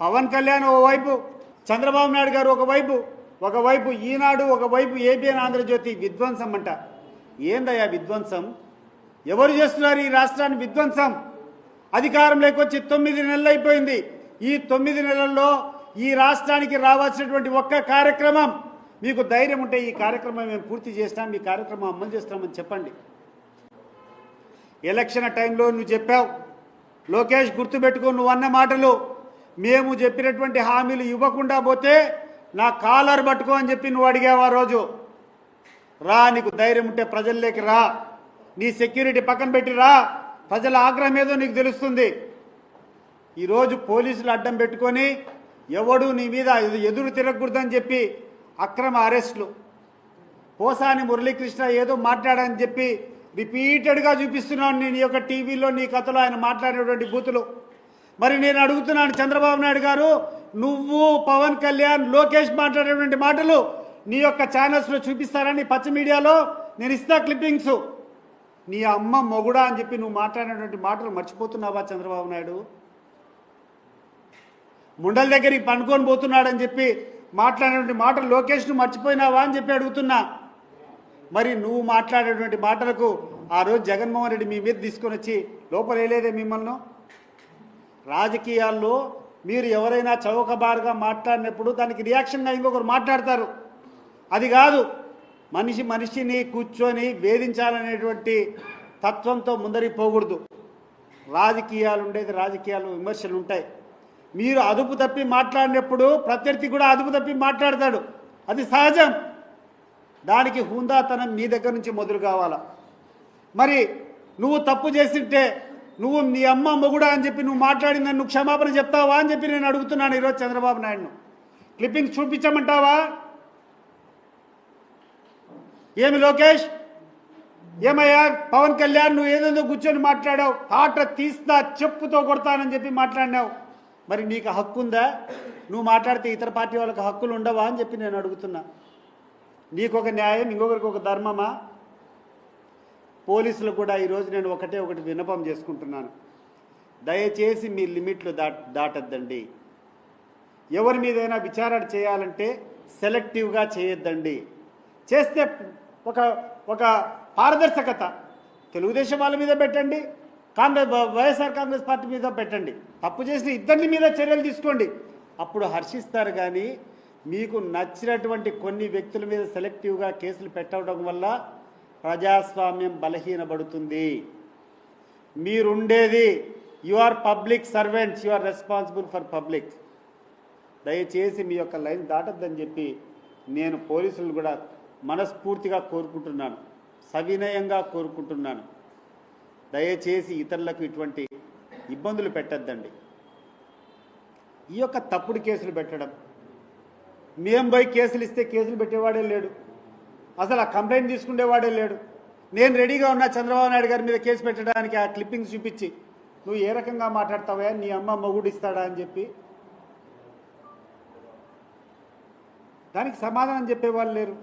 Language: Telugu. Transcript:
పవన్ కళ్యాణ్ ఒకవైపు చంద్రబాబు నాయుడు గారు ఒకవైపు ఒకవైపు ఈనాడు ఒకవైపు ఏబిఎన్ ఆంధ్రజ్యోతి విధ్వంసం అంట. ఏందయ్యా విధ్వంసం? ఎవరు చేస్తున్నారు ఈ రాష్ట్రాన్ని విధ్వంసం? అధికారం లేకొచ్చి తొమ్మిది నెలలు అయిపోయింది. ఈ తొమ్మిది నెలల్లో ఈ రాష్ట్రానికి రావాల్సినటువంటి ఒక్క కార్యక్రమం మీకు ధైర్యం ఉంటే ఈ కార్యక్రమం మేము పూర్తి చేస్తాం ఈ కార్యక్రమం అమలు చేస్తామని చెప్పండి. ఎలక్షన్ టైంలో నువ్వు చెప్పావు లోకేష్ గుర్తుపెట్టుకో నువ్వు అన్న మాటలు. మేము చెప్పినటువంటి హామీలు ఇవ్వకుండా పోతే నా కాలర్ పట్టుకో అని చెప్పి నువ్వు అడిగావు రోజు. రా నీకు ధైర్యం ఉంటే ప్రజల్లోకి రా. నీ సెక్యూరిటీ పక్కన పెట్టి రా. ప్రజల ఆగ్రహం ఏదో నీకు తెలుస్తుంది. ఈరోజు పోలీసులు అడ్డం పెట్టుకొని ఎవడు నీ మీద ఎదురు తిరగకూడదని చెప్పి అక్రమ అరెస్టులు. పోసాని మురళీకృష్ణ ఏదో మాట్లాడని చెప్పి రిపీటెడ్గా చూపిస్తున్నాను నేను ఈ యొక్క టీవీలో నీ కథలో ఆయన మాట్లాడినటువంటి బూతులు. మరి నేను అడుగుతున్నాను చంద్రబాబు నాయుడు గారు నువ్వు పవన్ కళ్యాణ్ లోకేష్ మాట్లాడేటువంటి మాటలు నీ యొక్క ఛానల్స్లో చూపిస్తారని పచ్చ మీడియాలో నేను ఇస్తా క్లిప్పింగ్స్ నీ అమ్మ మొగుడా అని చెప్పి నువ్వు మాట్లాడినటువంటి మాటలు మర్చిపోతున్నావా చంద్రబాబు నాయుడు? ముండల దగ్గరికి పండుకొని పోతున్నాడని చెప్పి మాట్లాడినటువంటి మాటలు లోకేష్ను మర్చిపోయినావా అని చెప్పి అడుగుతున్నా. మరి నువ్వు మాట్లాడేటువంటి మాటలకు ఆ రోజు జగన్మోహన్ రెడ్డి మీ మీద తీసుకొని వచ్చి లోపలేయలేదే మిమ్మల్ని? రాజకీయాల్లో మీరు ఎవరైనా చౌకబారుగా మాట్లాడినప్పుడు దానికి రియాక్షన్గా ఇంకొకరు మాట్లాడతారు. అది కాదు మనిషి మనిషిని కూర్చొని వేధించాలనేటువంటి తత్వంతో ముందరికి పోకూడదు రాజకీయాలు ఉండేది రాజకీయాలు విమర్శలు ఉంటాయి మీరు అదుపు తప్పి మాట్లాడినప్పుడు ప్రత్యర్థి కూడా అదుపు తప్పి మాట్లాడతాడు. అది సహజం. దానికి హుందాతనం మీ దగ్గర నుంచి మొదలు కావాలా? మరి నువ్వు తప్పు చేసింటే నువ్వు నీ అమ్మ మొగుడా అని చెప్పి నువ్వు మాట్లాడి నువ్వు క్షమాపణ చెప్తావా అని చెప్పి నేను అడుగుతున్నాను ఈరోజు చంద్రబాబు నాయుడును. క్లిప్పింగ్స్ చూపించమంటావా? ఏమి లోకేష్? ఏమయ్యా? పవన్ కళ్యాణ్ నువ్వు ఏదేదో కూర్చొని మాట్లాడావు. ఆట తీస్తా చెప్పుతో కొడతానని చెప్పి మాట్లాడినావు. మరి నీకు హక్కు ఉందా? నువ్వు మాట్లాడితే ఇతర పార్టీ వాళ్ళకి హక్కులు ఉండవా అని చెప్పి నేను అడుగుతున్నా. నీకు ఒక న్యాయం ఇంకొకరికి ఒక ధర్మమా? పోలీసులు కూడా ఈరోజు నేను ఒకటే ఒకటి విన్నపం చేసుకుంటున్నాను. దయచేసి మీ లిమిట్లు దాట్ దాటద్దండి. ఎవరి మీదైనా విచారణ చేయాలంటే సెలెక్టివ్గా చేయొద్దండి. చేస్తే ఒక ఒక పారదర్శకత తెలుగుదేశం వాళ్ళ మీద పెట్టండి కాంగ్రెస్ వైఎస్ఆర్ కాంగ్రెస్ పార్టీ మీద పెట్టండి. తప్పు చేసిన ఇద్దరిని మీద చర్యలు తీసుకోండి. అప్పుడు హర్షిస్తారు కానీ మీకు నచ్చినటువంటి కొన్ని వ్యక్తుల మీద సెలెక్టివ్గా కేసులు పెట్టడం వల్ల ప్రజాస్వామ్యం బలహీనపడుతుంది. మీరుండేది you are public servants you are responsible for public దయచేసి మీ యొక్క లైన్ దాటద్దని చెప్పి నేను పోలీసులు కూడా మనస్ఫూర్తిగా కోరుకుంటున్నాను. సవినయంగా కోరుకుంటున్నాను. దయచేసి ఇతరులకు ఇటువంటి ఇబ్బందులు పెట్టద్దండి. ఈ యొక్క తప్పుడు కేసులు పెట్టడం. మేము పోయి కేసులు ఇస్తే కేసులు పెట్టేవాడే లేడు. అసలు ఆ కంప్లైంట్ తీసుకునేవాడే లేడు. నేను రెడీగా ఉన్నా చంద్రబాబు నాయుడు గారి మీద కేసు పెట్టడానికి ఆ క్లిప్పింగ్స్ చూపించి నువ్వు ఏ రకంగా మాట్లాడతావా నీ అమ్మ మొగుడు ఇస్తాడా అని చెప్పి. దానికి సమాధానం చెప్పేవాళ్ళు లేరు.